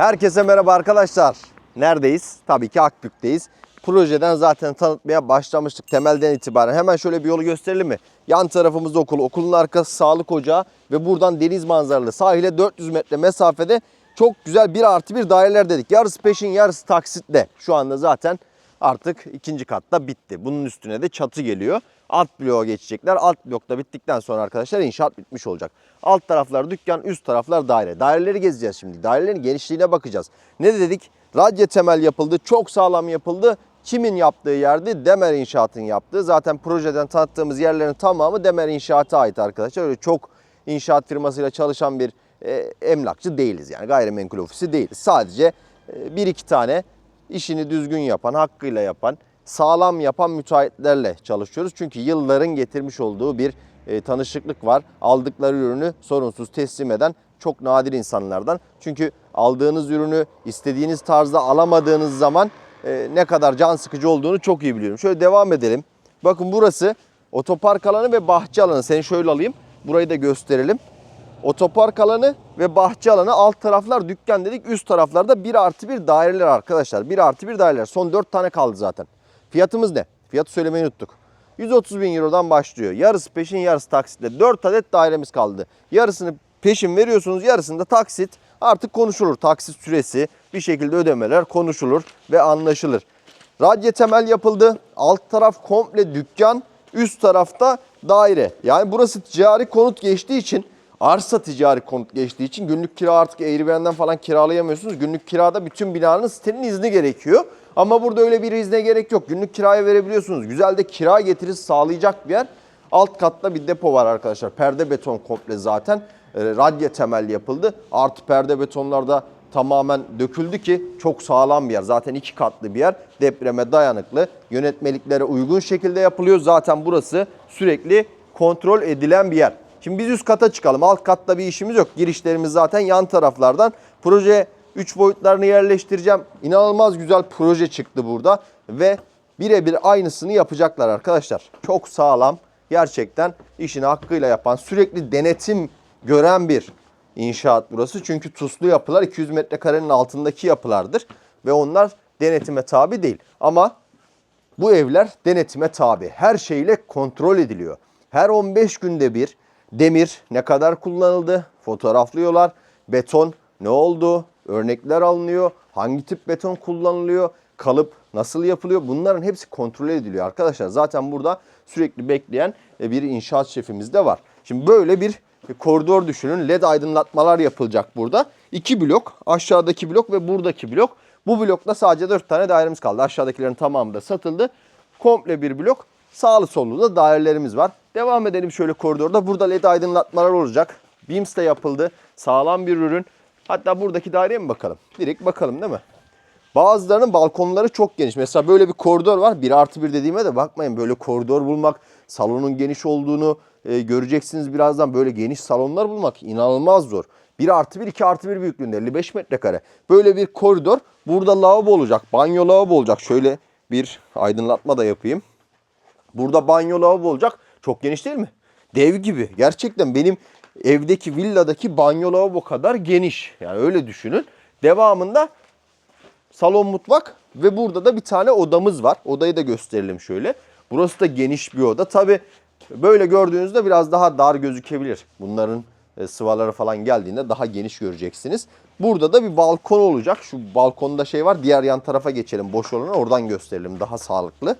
Herkese merhaba arkadaşlar. Neredeyiz? Tabii ki Akbük'teyiz. Projeden zaten tanıtmaya başlamıştık temelden itibaren. Hemen şöyle bir yolu gösterelim mi? Yan tarafımız okul, okulun arkası sağlık ocağı ve buradan deniz manzaralı sahile 400 metre mesafede çok güzel bir artı bir daireler dedik. Yarısı peşin yarısı taksitle. Şu anda zaten artık ikinci katta bitti. Bunun üstüne de çatı geliyor. Alt bloğa geçecekler. Alt blokta bittikten sonra arkadaşlar inşaat bitmiş olacak. Alt taraflar dükkan, üst taraflar daire. Daireleri gezeceğiz şimdi. Dairelerin genişliğine bakacağız. Ne dedik? Radye temel yapıldı. Çok sağlam yapıldı. Kimin yaptığı yerdi? Demer İnşaat'ın yaptığı. Zaten projeden tanıttığımız yerlerin tamamı Demer İnşaat'a ait arkadaşlar. Öyle çok inşaat firmasıyla çalışan bir e, emlakçı değiliz. Yani gayrimenkul ofisi değiliz. Sadece e, bir iki tane işini düzgün yapan, hakkıyla yapan, sağlam yapan müteahhitlerle çalışıyoruz. Çünkü yılların getirmiş olduğu bir e, tanışıklık var. Aldıkları ürünü sorunsuz teslim eden çok nadir insanlardan. Çünkü aldığınız ürünü istediğiniz tarzda alamadığınız zaman e, ne kadar can sıkıcı olduğunu çok iyi biliyorum. Şöyle devam edelim. Bakın burası otopark alanı ve bahçe alanı. Seni şöyle alayım. Burayı da gösterelim. Otopark alanı ve bahçe alanı alt taraflar dükkan dedik. Üst taraflarda 1 artı 1 daireler arkadaşlar. 1 artı 1 daireler. Son 4 tane kaldı zaten. Fiyatımız ne? Fiyatı söylemeyi unuttuk. 130 bin Euro'dan başlıyor. Yarısı peşin yarısı taksitle. 4 adet dairemiz kaldı. Yarısını peşin veriyorsunuz yarısını da taksit. Artık konuşulur. Taksit süresi bir şekilde ödemeler konuşulur ve anlaşılır. Radye temel yapıldı. Alt taraf komple dükkan. Üst tarafta daire. Yani burası ticari konut geçtiği için arsa ticari konut geçtiği için günlük kira artık Airbnb'den falan kiralayamıyorsunuz. Günlük kirada bütün binanın sitenin izni gerekiyor. Ama burada öyle bir izne gerek yok. Günlük kiraya verebiliyorsunuz. Güzel de kira getirisi sağlayacak bir yer. Alt katta bir depo var arkadaşlar. Perde beton komple zaten. E, radye temel yapıldı. Artı perde betonlarda tamamen döküldü ki çok sağlam bir yer. Zaten iki katlı bir yer. Depreme dayanıklı. Yönetmeliklere uygun şekilde yapılıyor. Zaten burası sürekli kontrol edilen bir yer. Şimdi biz üst kata çıkalım. Alt katta bir işimiz yok. Girişlerimiz zaten yan taraflardan. Proje 3 boyutlarını yerleştireceğim. İnanılmaz güzel proje çıktı burada ve birebir aynısını yapacaklar arkadaşlar. Çok sağlam. Gerçekten işini hakkıyla yapan, sürekli denetim gören bir inşaat burası. Çünkü tuzlu yapılar 200 metrekarenin altındaki yapılardır ve onlar denetime tabi değil. Ama bu evler denetime tabi. Her şeyle kontrol ediliyor. Her 15 günde bir demir ne kadar kullanıldı fotoğraflıyorlar. Beton ne oldu? Örnekler alınıyor. Hangi tip beton kullanılıyor? Kalıp nasıl yapılıyor? Bunların hepsi kontrol ediliyor arkadaşlar. Zaten burada sürekli bekleyen e, bir inşaat şefimiz de var. Şimdi böyle bir koridor düşünün. LED aydınlatmalar yapılacak burada. İki blok. Aşağıdaki blok ve buradaki blok. Bu blokta sadece 4 tane dairemiz kaldı. Aşağıdakilerin tamamı da satıldı. Komple bir blok. Sağlı sollu da dairelerimiz var. Devam edelim şöyle koridorda. Burada led aydınlatmalar olacak. Beams de yapıldı. Sağlam bir ürün. Hatta buradaki daireye mi bakalım? Direkt bakalım değil mi? Bazılarının balkonları çok geniş. Mesela böyle bir koridor var. 1 artı 1 dediğime de bakmayın. Böyle koridor bulmak, salonun geniş olduğunu e, göreceksiniz birazdan. Böyle geniş salonlar bulmak inanılmaz zor. 1 artı 1, 2 artı 1 büyüklüğünde 55 metrekare. Böyle bir koridor. Burada lavabo olacak. Banyo lavabo olacak. Şöyle bir aydınlatma da yapayım. Burada banyo lavabo olacak. Çok geniş değil mi? Dev gibi. Gerçekten benim evdeki villadaki banyo lavabo kadar geniş. Yani öyle düşünün. Devamında salon mutfak ve burada da bir tane odamız var. Odayı da gösterelim şöyle. Burası da geniş bir oda. Tabi böyle gördüğünüzde biraz daha dar gözükebilir. Bunların e, sıvaları falan geldiğinde daha geniş göreceksiniz. Burada da bir balkon olacak. Şu balkonda şey var. Diğer yan tarafa geçelim. Boş olanı oradan gösterelim. Daha sağlıklı.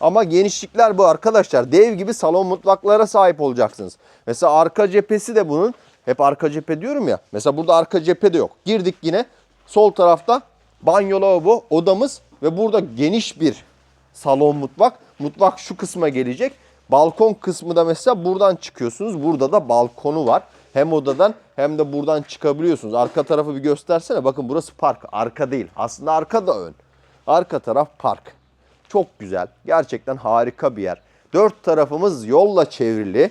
Ama genişlikler bu arkadaşlar. Dev gibi salon mutfaklara sahip olacaksınız. Mesela arka cephesi de bunun. Hep arka cephe diyorum ya. Mesela burada arka cephe de yok. Girdik yine. Sol tarafta banyo lavabo odamız ve burada geniş bir salon mutfak. Mutfak şu kısma gelecek. Balkon kısmı da mesela buradan çıkıyorsunuz. Burada da balkonu var. Hem odadan hem de buradan çıkabiliyorsunuz. Arka tarafı bir göstersene. Bakın burası park. Arka değil. Aslında arka da ön. Arka taraf park. Çok güzel. Gerçekten harika bir yer. Dört tarafımız yolla çevrili.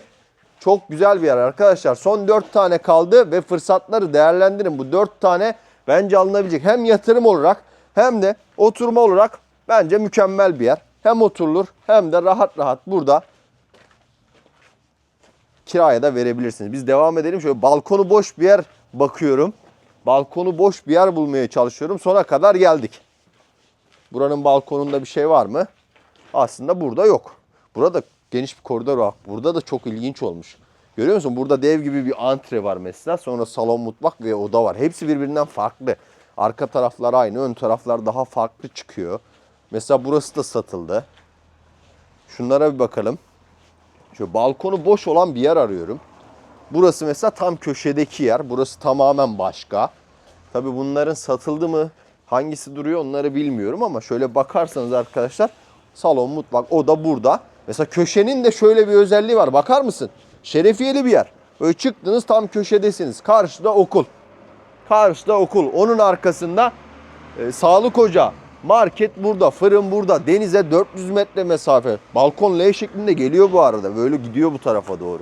Çok güzel bir yer arkadaşlar. Son dört tane kaldı ve fırsatları değerlendirin. Bu dört tane bence alınabilecek. Hem yatırım olarak hem de oturma olarak bence mükemmel bir yer. Hem oturulur hem de rahat rahat burada kiraya da verebilirsiniz. Biz devam edelim. Şöyle balkonu boş bir yer bakıyorum. balkonu boş bir yer bulmaya çalışıyorum. Sona kadar geldik. Buranın balkonunda bir şey var mı? Aslında burada yok. Burada geniş bir koridor var. Burada da çok ilginç olmuş. Görüyor musun? Burada dev gibi bir antre var mesela. Sonra salon, mutfak ve oda var. Hepsi birbirinden farklı. Arka taraflar aynı, ön taraflar daha farklı çıkıyor. Mesela burası da satıldı. Şunlara bir bakalım. Şu balkonu boş olan bir yer arıyorum. Burası mesela tam köşedeki yer. Burası tamamen başka. Tabi bunların satıldı mı? Hangisi duruyor onları bilmiyorum ama şöyle bakarsanız arkadaşlar salon, mutfak, oda burada. Mesela köşenin de şöyle bir özelliği var. Bakar mısın? Şerefiyeli bir yer. Böyle çıktınız tam köşedesiniz. Karşıda okul. Karşıda okul. Onun arkasında e, sağlık ocağı. Market burada, fırın burada. Denize 400 metre mesafe. Balkon L şeklinde geliyor bu arada. Böyle gidiyor bu tarafa doğru.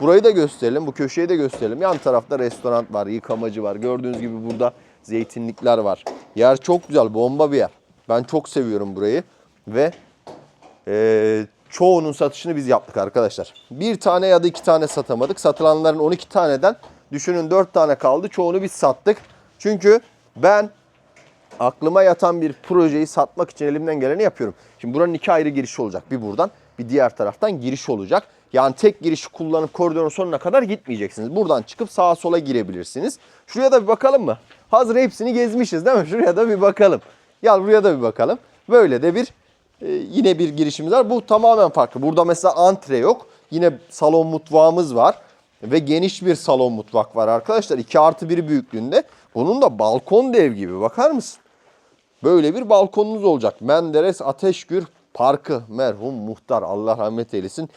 Burayı da gösterelim, bu köşeyi de gösterelim. Yan tarafta restoran var, yıkamacı var. Gördüğünüz gibi burada zeytinlikler var. Yer çok güzel, bomba bir yer. Ben çok seviyorum burayı ve e, çoğunun satışını biz yaptık arkadaşlar. Bir tane ya da iki tane satamadık. Satılanların 12 taneden düşünün 4 tane kaldı. Çoğunu biz sattık. Çünkü ben aklıma yatan bir projeyi satmak için elimden geleni yapıyorum. Şimdi buranın iki ayrı girişi olacak. Bir buradan bir diğer taraftan giriş olacak. Yani tek girişi kullanıp koridorun sonuna kadar gitmeyeceksiniz. Buradan çıkıp sağa sola girebilirsiniz. Şuraya da bir bakalım mı? Hazır hepsini gezmişiz değil mi? Şuraya da bir bakalım. Gel buraya da bir bakalım. Böyle de bir e, yine bir girişimiz var. Bu tamamen farklı. Burada mesela antre yok. Yine salon mutfağımız var. Ve geniş bir salon mutfak var arkadaşlar. 2 artı 1 büyüklüğünde. Bunun da balkon dev gibi. Bakar mısın? Böyle bir balkonunuz olacak. Menderes Ateşgür Parkı merhum muhtar Allah rahmet eylesin.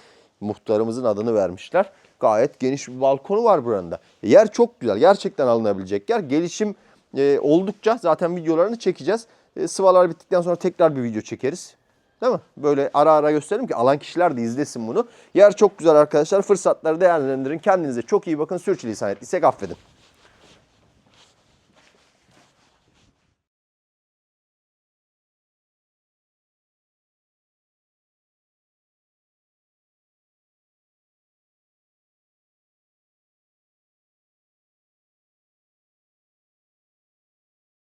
Muhtarımızın adını vermişler. Gayet geniş bir balkonu var buranın da. Yer çok güzel. Gerçekten alınabilecek yer. Gelişim e, oldukça zaten videolarını çekeceğiz. E, sıvalar bittikten sonra tekrar bir video çekeriz. Değil mi? Böyle ara ara gösterelim ki alan kişiler de izlesin bunu. Yer çok güzel arkadaşlar. Fırsatları değerlendirin. Kendinize çok iyi bakın. Sürçülisan ettiysek affedin.